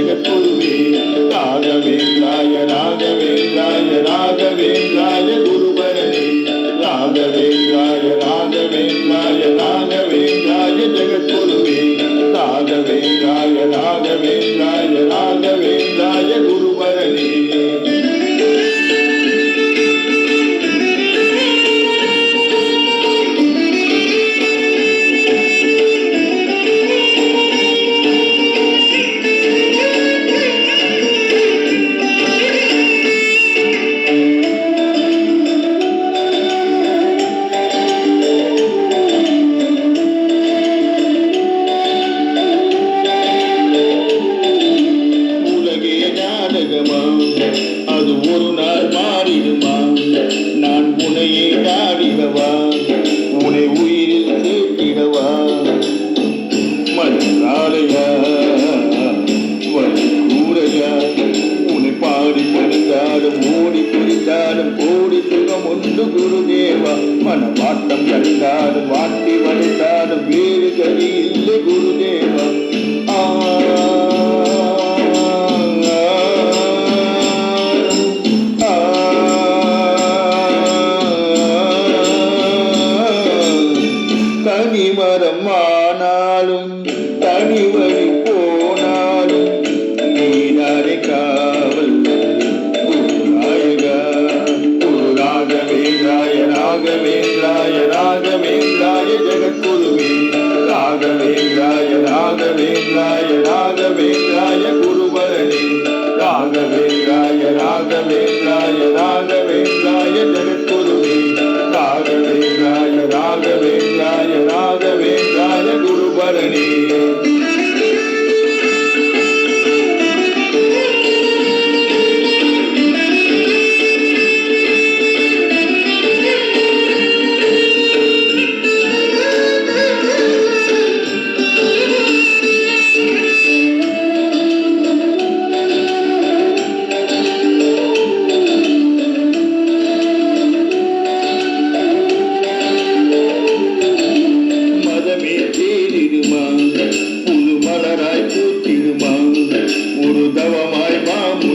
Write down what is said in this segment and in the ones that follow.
ஜெகத்குருவே ராகவேந்திராய ராக உனையே நாடிடவா உனை உயிரில் சேர்த்திடவா மனசாலையா வழி கூறையா உன்னை பாடி பிடித்தாலும் ஓடி பிடித்தாலும் கோடி சுகம் ஒன்று குருதேவா. மனவாட்டம் கண்டாலும் வாட்டி வளைத்தாலும் ராகவேந்திராய ராகவேந்திராய ராகவேந்திராய குருபரணி ராகவேந்திராய ராகவேந்திராய ராக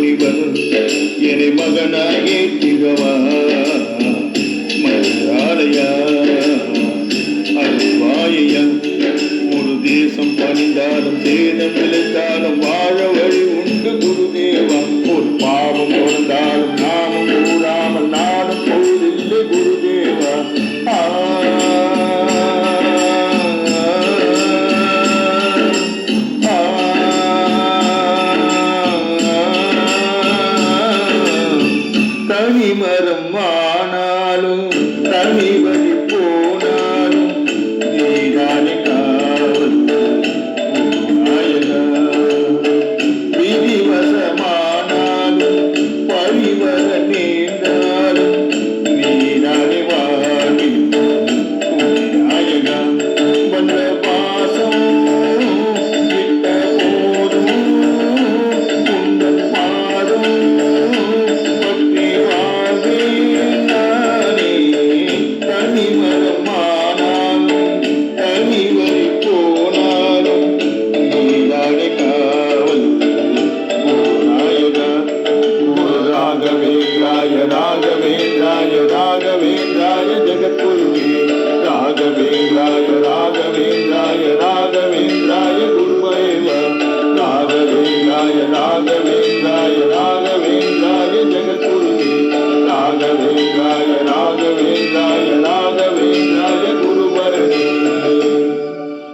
மாமுனிவர் என்னை மகனாய் திகவா. மலையாளையா அருள்வாயா ஒரு தேசம் பணிந்தாலும் சேதம் விளைந்தாலும் வாழ தனிமரம்